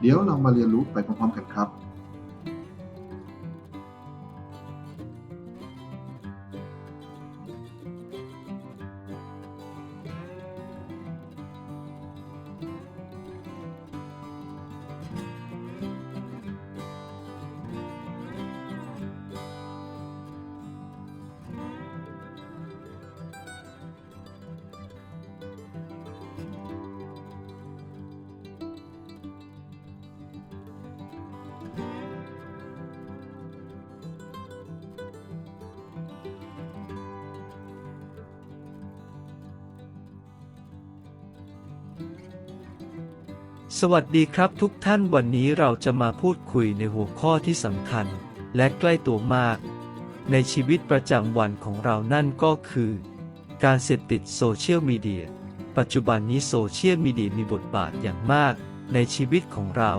เดี๋ยวเรามาเรียนรู้ไปพร้อมๆกันครับ สวัสดีครับทุกท่านวันนี้เราจะมาพูดคุยในหัวข้อที่สำคัญ และใกล้ตัวมาก ในชีวิตประจำวันของเรานั่นก็คือ การเสพติดโซเชียลมีเดียปัจจุบันนี้โซเชียลมีเดียมีบทบาทอย่างมาก ในชีวิตของเรา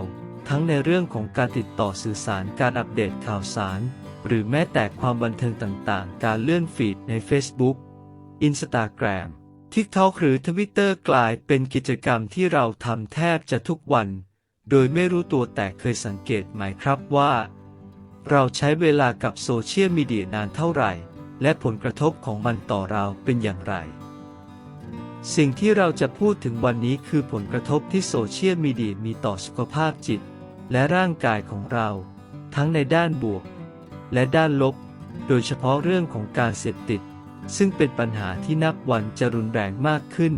ทั้งในเรื่องของการติดต่อสื่อสารการอัปเดตข่าวสาร หรือแม้แต่ความบันเทิงต่างๆ การเลื่อนฟีดใน Facebook Instagram TikTok หรือ Twitter กลายเป็นกิจกรรมที่เราทำแทบจะทุกวัน โดยไม่รู้ตัวแต่เคยสังเกตไหมครับว่า เราใช้เวลากับโซเชียลมีเดียนานเท่าไหร่ และผลกระทบของมันต่อเราเป็นอย่างไร สิ่งที่เราจะพูดถึงวันนี้คือผลกระทบที่โซเชียลมีเดียมีต่อสุขภาพจิต และร่างกายของเรา ทั้งในด้านบวก และด้านลบ โดยเฉพาะเรื่องของการเสพติด ซึ่งเป็นปัญหาที่นับวันจะรุนแรงมากขึ้น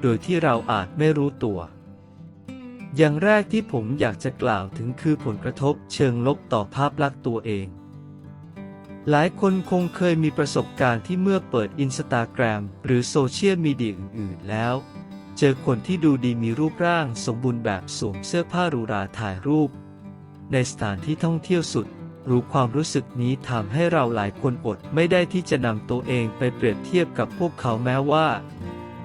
โดยที่เราอาจไม่รู้ตัว อย่างแรกที่ผมอยากจะกล่าวถึงคือผลกระทบเชิงลบต่อภาพลักษณ์ตัวเอง หลายคนคงเคยมีประสบการณ์ที่เมื่อเปิดอินสตาแกรมหรือโซเชียลมีเดียอื่นๆแล้ว เจอคนที่ดูดีมีรูปร่างสมบูรณ์แบบสวมเสื้อผ้าหรูหราถ่ายรูป ในสถานที่ท่องเที่ยวสุด รู้ความรู้สึกนี้ทำให้เราหลายคนอดไม่ได้ที่จะนำตัวเองไปเปรียบเทียบกับพวกเขาแม้ว่า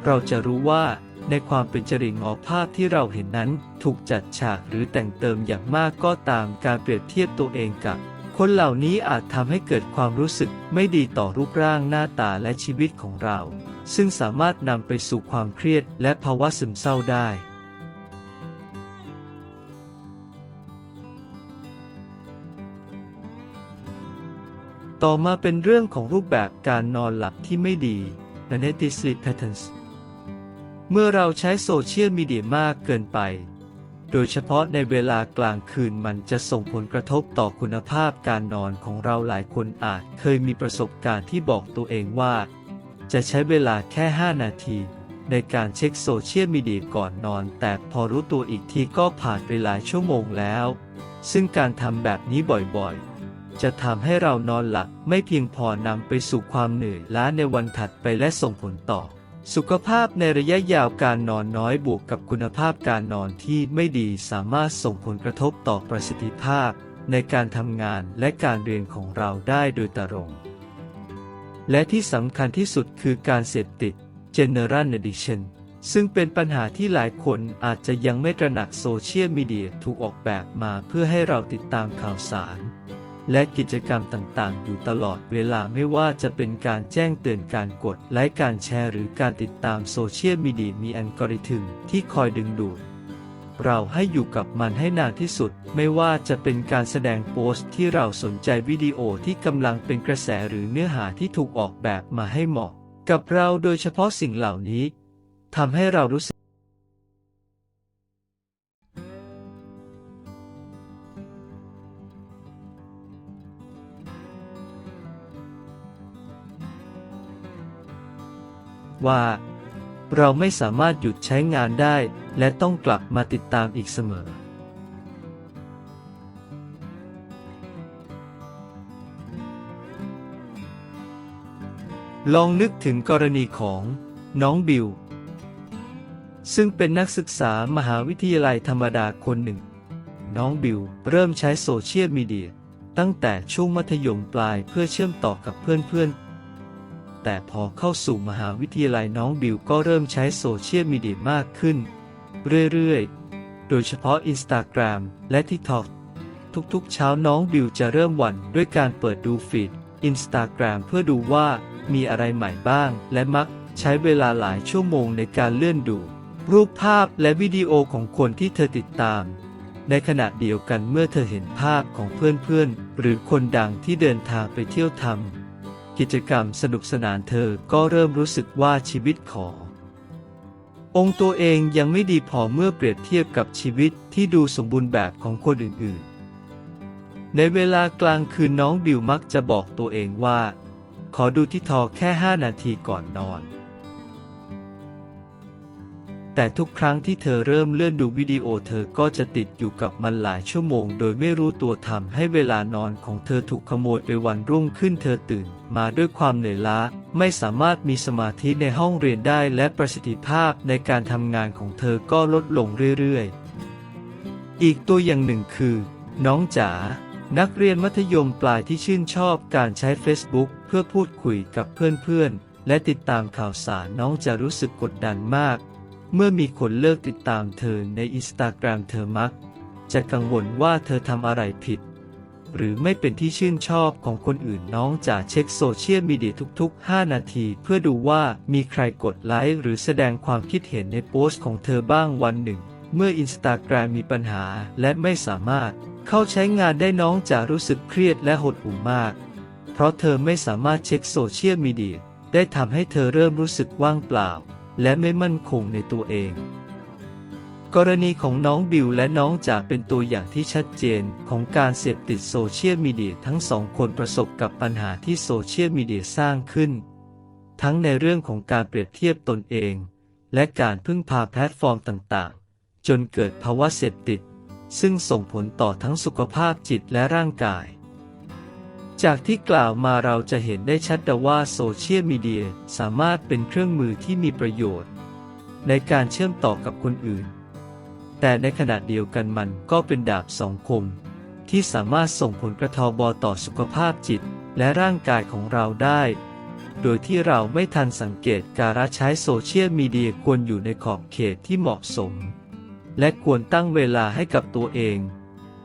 เราจะรู้ว่าในความเป็นจริงของภาพที่เราเห็นนั้น ถูกจัดฉากหรือแต่งเติมอย่างมากก็ตามการเปรียบเทียบตัวเองกับ คนเหล่านี้อาจทำให้เกิดความรู้สึกไม่ดีต่อรูปร่างหน้าตาและชีวิตของเรา ซึ่งสามารถนำไปสู่ความเครียดและภาวะซึมเศร้าได้ ต่อมาเป็นเรื่องของรูปแบบการนอนหลับที่ไม่ดี Negative Sleep Patterns เมื่อเราใช้โซเชียลมีเดียมากเกินไป โดยเฉพาะในเวลากลางคืนมันจะส่งผลกระทบต่อคุณภาพการนอนของเราหลายคนอาจเคยมีประสบการณ์ที่บอกตัวเองว่า จะใช้เวลาแค่ 5 นาที ในการเช็คโซเชียลมีเดียก่อนนอน แต่พอรู้ตัวอีกทีก็ผ่านไปหลายชั่วโมงแล้ว ซึ่งการทำแบบนี้บ่อยๆ จะทำให้เรานอนหลับไม่เพียงพอนำไปสู่ความเหนื่อยล้าในวันถัดไปและส่งผลต่อ สุขภาพในระยะยาวการนอนน้อยบวกกับคุณภาพการนอนที่ไม่ดีสามารถส่งผลกระทบต่อประสิทธิภาพ ในการทำงานและการเรียนของเราได้โดยตรงและที่สำคัญที่สุดคือการเสพติด General Addiction ซึ่งเป็นปัญหาที่หลายคนอาจจะยังไม่ตระหนักโซเชียลมีเดียถูกออกแบบมาเพื่อให้เราติดตามข่าวสาร และกิจกรรมต่างๆ อยู่ตลอดเวลาไม่ว่าจะเป็นการแจ้งเตือนการกดไลค์การแชร์หรือการติดตามโซเชียลมีเดียมีอัลกอริทึมที่คอยดึงดูดเราให้อยู่กับมันให้นานที่สุด ไม่ว่าจะเป็นการแสดงโพสต์ที่เราสนใจวิดีโอที่กำลังเป็นกระแสหรือเนื้อหาที่ถูกออกแบบมาให้เหมาะ กับเราโดยเฉพาะสิ่งเหล่านี้ทำให้เรารู้สึก ว่า เราไม่สามารถหยุดใช้งานได้ และต้องกลับมาติดตามอีกเสมอ ลองนึกถึงกรณีของน้องบิวซึ่งเป็นนักศึกษามหาวิทยาลัยธรรมดาคนหนึ่ง น้องบิวเริ่มใช้โซเชียลมีเดียตั้งแต่ช่วงมัธยมปลายเพื่อเชื่อมต่อกับเพื่อนๆ แต่พอเข้าสู่มหาวิทยาลัยน้องบิวก็เริ่มใช้โซเชียลมีเดียมากขึ้น เรื่อยๆ โดยเฉพาะ Instagram และ TikTok ทุกๆ เช้าน้องบิวจะเริ่มวันด้วยการเปิดดูฟีด Instagram เพื่อดูว่ามีอะไรใหม่บ้าง และมักใช้เวลาหลายชั่วโมงในการเลื่อนดู รูปภาพและวิดีโอของคนที่เธอติดตาม ในขณะเดียวกันเมื่อเธอเห็นภาพของเพื่อนๆ หรือคนดังที่เดินทางไปเที่ยวทำ กิจกรรมสนุกสนานเธอก็เริ่มรู้สึกว่าชีวิตขององค์ตัวเองยังไม่ดีพอเมื่อเปรียบเทียบกับชีวิตที่ดูสมบูรณ์แบบของคนอื่นๆ ในเวลากลางคืนน้องบิวมักจะบอกตัวเองว่า ขอดูที่ทอแค่ 5 นาทีก่อนนอน แต่ทุกครั้งที่เธอเริ่มเลื่อนดูวิดีโอเธอก็จะติดอยู่กับมันหลายชั่วโมง โดยไม่รู้ตัวทำให้เวลานอนของเธอถูกขโมยไปวันรุ่งขึ้นเธอตื่น มาด้วยความเหนื่อยล้า ไม่สามารถมีสมาธิในห้องเรียนได้และประสิทธิภาพในการทำงานของเธอก็ลดลงเรื่อยๆ อีกตัวอย่างหนึ่งคือ น้องจ๋านักเรียนมัธยมปลายที่ชื่นชอบการใช้ Facebook เพื่อพูดคุยกับเพื่อนๆและติดตามข่าวสารน้องจะรู้สึกกดดันมาก เมื่อมีคนเลิกติดตามเธอในอินสตาแกรมเธอมัก จะกังวลว่าเธอทำอะไรผิด หรือไม่เป็นที่ชื่นชอบของคนอื่นน้องจะเช็คโซเชียลมีเดียทุก ๆ 5 นาที เพื่อดูว่ามีใครกดไลค์หรือแสดงความคิดเห็นในโพสต์ของเธอบ้างวันหนึ่ง เมื่ออินสตาแกรมมีปัญหาและไม่สามารถเข้าใช้งานได้น้องจะรู้สึกเครียดและหดหู่มาก เพราะเธอไม่สามารถเช็คโซเชียลมีเดียได้ทำให้เธอเริ่มรู้สึกว่างเปล่า และไม่มั่นคงในตัวเอง กรณีของน้องบิวและน้องจ๋าเป็นตัวอย่างที่ชัดเจนของการเสพติดโซเชียลมีเดียทั้งสองคนประสบกับปัญหาที่โซเชียลมีเดียสร้างขึ้น ทั้งในเรื่องของการเปรียบเทียบตนเอง และการพึ่งพาแพลตฟอร์มต่างๆ จนเกิดภาวะเสพติด ซึ่งส่งผลต่อทั้งสุขภาพจิตและร่างกาย จากที่กล่าวมาเราจะเห็นได้ชัดว่าโซเชียลมีเดียสามารถเป็นเครื่องมือที่มีประโยชน์ ในการเชื่อมต่อกับคนอื่น แต่ในขณะเดียวกันมันก็เป็นดาบสองคม ที่สามารถส่งผลกระทบต่อสุขภาพจิตและร่างกายของเราได้ โดยที่เราไม่ทันสังเกตการใช้โซเชียลมีเดียควรอยู่ในขอบเขตที่เหมาะสม และควรตั้งเวลาให้กับตัวเอง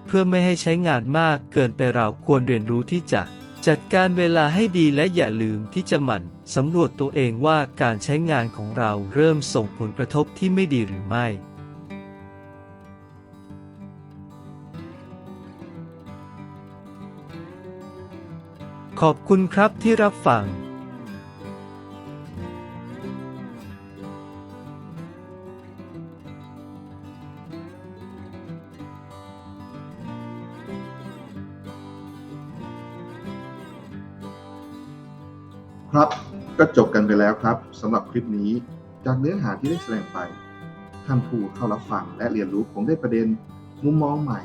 เพื่อไม่ให้ใช้งานมากเกินไปเราควรเรียนรู้ที่จะจัดการเวลาให้ดีและอย่าลืมที่จะหมั่นสำรวจตัวเองว่าการใช้งานของเราเริ่มส่งผลกระทบที่ไม่ดีหรือไม่ ขอบคุณครับที่รับฟัง ครับก็จบกันไปแล้วครับสำหรับคลิปนี้จากเนื้อหาที่ได้แสดงไป ท่านผู้เข้ารับฟังและเรียนรู้คงได้ประเด็นมุมมองใหม่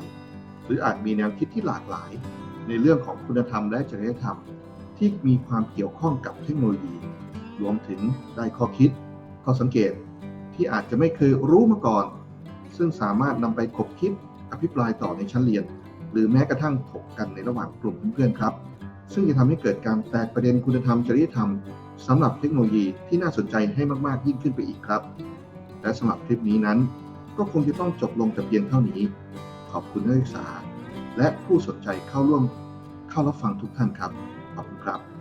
หรืออาจมีแนวคิดที่หลากหลาย ในเรื่องของคุณธรรมและจริยธรรม ที่มีความเกี่ยวข้องกับเทคโนโลยี รวมถึงได้ข้อคิด ข้อสังเกตที่อาจจะไม่เคยรู้มาก่อน ซึ่งสามารถนำไปคบคิดอภิปรายต่อในชั้นเรียน หรือแม้กระทั่งถกกันในระหว่างกลุ่มเพื่อนๆครับ ซึ่งจะทำให้เกิดการแตกประเด็นคุณธรรมจริยธรรมสำหรับเทคโนโลยีที่น่าสนใจให้มากๆยิ่งขึ้นไปอีกครับ และสำหรับคลิปนี้นั้น ก็คงจะต้องจบลงแต่เพียงเท่านี้ ขอบคุณนักศึกษา และผู้สนใจเข้าร่วมเข้าเข้ารับฟังทุกท่านครับ ขอบคุณครับ